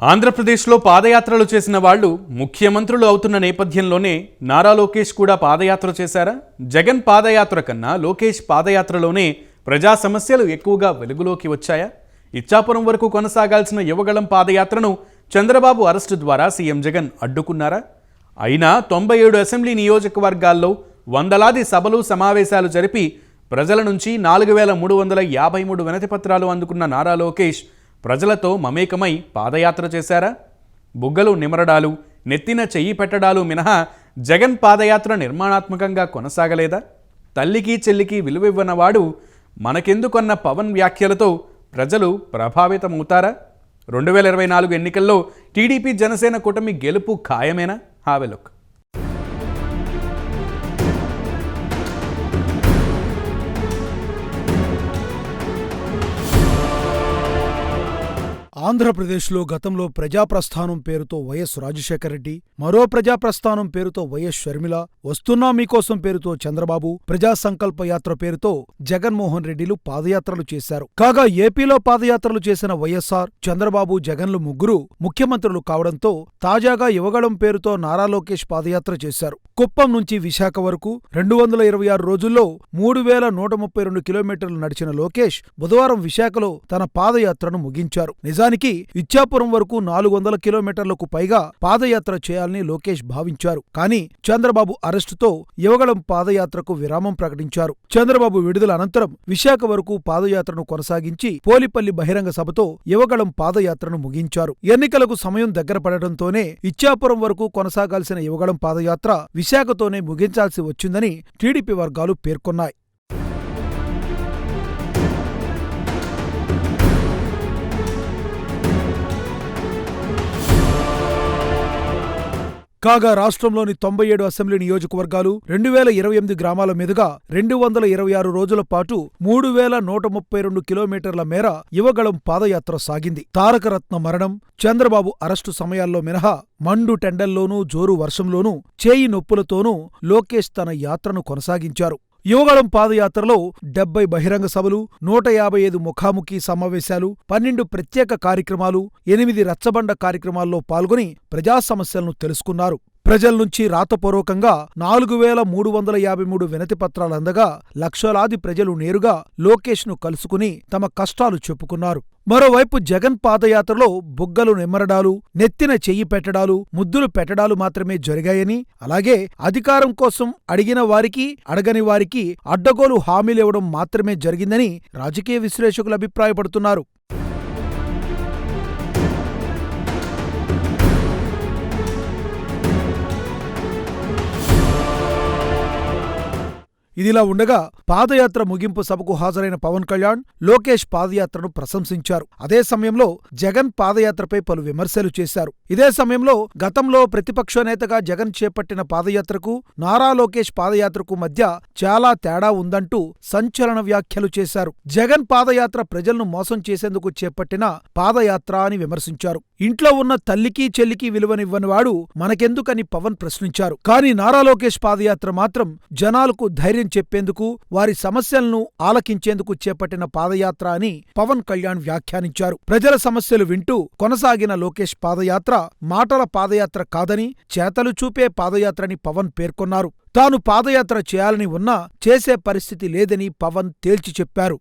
ఆంధ్రప్రదేశ్లో పాదయాత్రలు చేసిన వాళ్ళు ముఖ్యమంత్రులు అవుతున్న నేపథ్యంలోనే నారా లోకేష్ కూడా పాదయాత్ర చేశారా? జగన్ పాదయాత్ర కన్నా లోకేష్ పాదయాత్రలోనే ప్రజా సమస్యలు ఎక్కువగా వెలుగులోకి వచ్చాయా? ఇచ్చాపురం వరకు కొనసాగాల్సిన యువగళం పాదయాత్రను చంద్రబాబు అరెస్టు ద్వారా సీఎం జగన్ అడ్డుకున్నారా? అయినా తొంభై ఏడు అసెంబ్లీ నియోజకవర్గాల్లో వందలాది సభలు సమావేశాలు జరిపి ప్రజల నుంచి నాలుగు వేల మూడు వందల యాభై మూడు వినతిపత్రాలు అందుకున్న నారా లోకేష్ ప్రజలతో మమేకమై పాదయాత్ర చేశారా? బుగ్గలు నిమరడాలు నెత్తిన చెయ్యి పెట్టడాలు మినహా జగన్ పాదయాత్ర నిర్మాణాత్మకంగా కొనసాగలేదా? తల్లికి చెల్లికి విలువివ్వనవాడు మనకెందుకన్న పవన్ వ్యాఖ్యలతో ప్రజలు ప్రభావితమవుతారా? రెండు వేల ఇరవై నాలుగు ఎన్నికల్లో టీడీపీ జనసేన కూటమి గెలుపు ఖాయమేనా? హావెలుక్ ఆంధ్రప్రదేశ్లో గతంలో ప్రజాప్రస్థానం పేరుతో వైఎస్ రాజశేఖర రెడ్డి మరో ప్రజాప్రస్థానం పేరుతో వైఎస్ షర్మిల వస్తున్నా మీకోసం పేరుతో చంద్రబాబు ప్రజా సంకల్ప యాత్ర పేరుతో జగన్మోహన్ రెడ్డిలు పాదయాత్రలు చేశారు. కాగా ఏపీలో పాదయాత్రలు చేసిన వైఎస్ఆర్ చంద్రబాబు జగన్లు ముగ్గురు ముఖ్యమంత్రులు కావడంతో తాజాగా యువగళం పేరుతో నారా లోకేష్ పాదయాత్ర చేశారు. కుప్పం నుంచి విశాఖ వరకు రెండు వందల ఇరవై ఆరు రోజుల్లో మూడు వేల నూట ముప్పై రెండు కిలోమీటర్లు నడిచిన లోకేష్ బుధవారం విశాఖలో తన పాదయాత్రను ముగించారు. నిజానికి ఇచ్చాపురం వరకు నాలుగు వందల కిలోమీటర్లకు పైగా పాదయాత్ర చేయాలని లోకేష్ భావించారు. కానీ చంద్రబాబు అరెస్టుతో యువగళం పాదయాత్రకు విరామం ప్రకటించారు. చంద్రబాబు విడుదల అనంతరం విశాఖ వరకు పాదయాత్రను కొనసాగించి పోలిపల్లి బహిరంగ సభతో యువగళం పాదయాత్రను ముగించారు. ఎన్నికలకు సమయం దగ్గర పడటంతోనే ఇచ్చాపురం వరకు కొనసాగాల్సిన యువగళం పాదయాత్ర విశాఖతోనే ముగించాల్సి వచ్చిందని టీడీపీ వర్గాలు పేర్కొన్నాయి. కాగా రాష్ట్రంలోని తొంభై ఏడు అసెంబ్లీ నియోజకవర్గాలు రెండు వేల ఇరవై ఎనిమిది గ్రామాల మీదుగా రెండు వందల ఇరవై ఆరు రోజుల పాటు మూడు వేల నూట ముప్పై రెండు కిలోమీటర్ల మేర యువగళం పాదయాత్ర సాగింది. తారకరత్న మరణం చంద్రబాబు అరెస్టు సమయాల్లో మినహా మండు టెండల్లోనూ జోరు వర్షంలోనూ చేయి నొప్పులతోనూ లోకేష్ తన యాత్రను కొనసాగించారు. యువగళం పాదయాత్రలో డెబ్బై బహిరంగ సభలు నూట యాభై ఐదు ముఖాముఖి సమావేశాలు పన్నెండు ప్రత్యేక కార్యక్రమాలు ఎనిమిది రచ్చబండ కార్యక్రమాల్లో పాల్గొని ప్రజా సమస్యలను తెలుసుకున్నారు. ప్రజల నుంచి రాతపూర్వకంగా నాలుగు వేల మూడు వందల యాభై మూడు వినతిపత్రాలందగా లక్షలాది ప్రజలు నేరుగా లోకేష్ను కలుసుకుని తమ కష్టాలు చెప్పుకున్నారు. మరోవైపు జగన్ పాదయాత్రలో బుగ్గలు నిమ్మరడాలు నెత్తిన చెయ్యి పెట్టడాలు ముద్దులు పెట్టడాలు మాత్రమే జరిగాయని అలాగే అధికారం కోసం అడిగిన వారికి అడగని వారికి అడ్డగోలు హామీలివ్వడం మాత్రమే జరిగిందని రాజకీయ విశ్లేషకులు అభిప్రాయపడుతున్నారు. ఇదిలా ఉండగా పాదయాత్ర ముగింపు సభకు హాజరైన పవన్ కళ్యాణ్ లోకేష్ పాదయాత్రను ప్రశంసించారు. అదే సమయంలో జగన్ పాదయాత్రపై పలు విమర్శలు చేశారు. ఇదే సమయంలో గతంలో ప్రతిపక్ష నేతగా జగన్ చేపట్టిన పాదయాత్రకు నారా లోకేష్ పాదయాత్రకు మధ్య చాలా తేడా ఉందంటూ సంచలన వ్యాఖ్యలు చేశారు. జగన్ పాదయాత్ర ప్రజలను మోసం చేసేందుకు చేపట్టిన పాదయాత్ర అని విమర్శించారు. ఇంట్లో ఉన్న తల్లికి చెల్లికి విలువనివ్వని వాడు మనకెందుకని పవన్ ప్రశ్నించారు. కానీ నారా లోకేష్ పాదయాత్ర మాత్రం జనాలకు ధైర్యం చెప్పేందుకు వారి సమస్యలను ఆలకించేందుకు చేపట్టిన పాదయాత్ర అని పవన్ కళ్యాణ్ వ్యాఖ్యానించారు. ప్రజల సమస్యలు వింటూ కొనసాగిన లోకేష్ పాదయాత్ర మాటల పాదయాత్ర కాదని చేతలు చూపే పాదయాత్రని పవన్ పేర్కొన్నారు. తాను పాదయాత్ర చేయాలని ఉన్నా చేసే పరిస్థితి లేదని పవన్ తేల్చి చెప్పారు.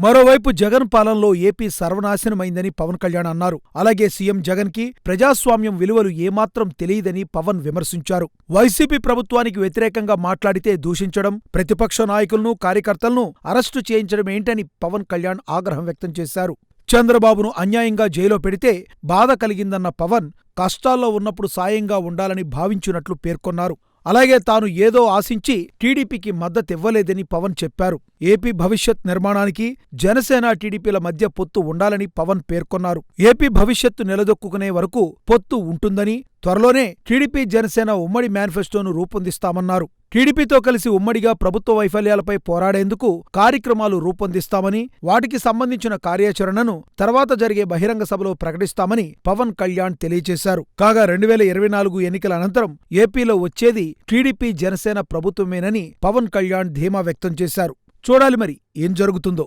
మరోవైపు జగన్ పాలనలో ఏపీ సర్వనాశనమైందని పవన్ కళ్యాణ్ అన్నారు. అలాగే సీఎం జగన్కి ప్రజాస్వామ్యం విలువలు ఏమాత్రం తెలియదని పవన్ విమర్శించారు. వైసీపీ ప్రభుత్వానికి వ్యతిరేకంగా మాట్లాడితే దూషించడం ప్రతిపక్ష నాయకులను కార్యకర్తలను అరెస్టు చేయించడం ఏంటని పవన్ కళ్యాణ్ ఆగ్రహం వ్యక్తం చేశారు. చంద్రబాబును అన్యాయంగా జైల్లో పెడితే బాధ కలిగిందన్న పవన్ కష్టాల్లో ఉన్నప్పుడు సాయంగా ఉండాలని భావించినట్లు పేర్కొన్నారు. అలాగే తాను ఏదో ఆశించి టీడీపీకి మద్దతివ్వలేదని పవన్ చెప్పారు. ఏపీ భవిష్యత్ నిర్మాణానికి జనసేన టీడీపీల మధ్య పొత్తు ఉండాలని పవన్ పేర్కొన్నారు. ఏపీ భవిష్యత్తు నిలదొక్కునే వరకు పొత్తు ఉంటుందని త్వరలోనే టీడీపీ జనసేన ఉమ్మడి మేనిఫెస్టోను రూపొందిస్తామన్నారు. టీడీపీతో కలిసి ఉమ్మడిగా ప్రభుత్వ వైఫల్యాలపై పోరాడేందుకు కార్యక్రమాలు రూపొందిస్తామని వాటికి సంబంధించిన కార్యాచరణను తర్వాత జరిగే బహిరంగ సభలో ప్రకటిస్తామని పవన్ కళ్యాణ్ తెలియజేశారు. కాగా రెండు వేల ఇరవై నాలుగు ఎన్నికల అనంతరం ఏపీలో వచ్చేది టీడీపీ జనసేన ప్రభుత్వమేనని పవన్ కళ్యాణ్ ధీమా వ్యక్తం చేశారు. చూడాలి మరి ఏం జరుగుతుందో.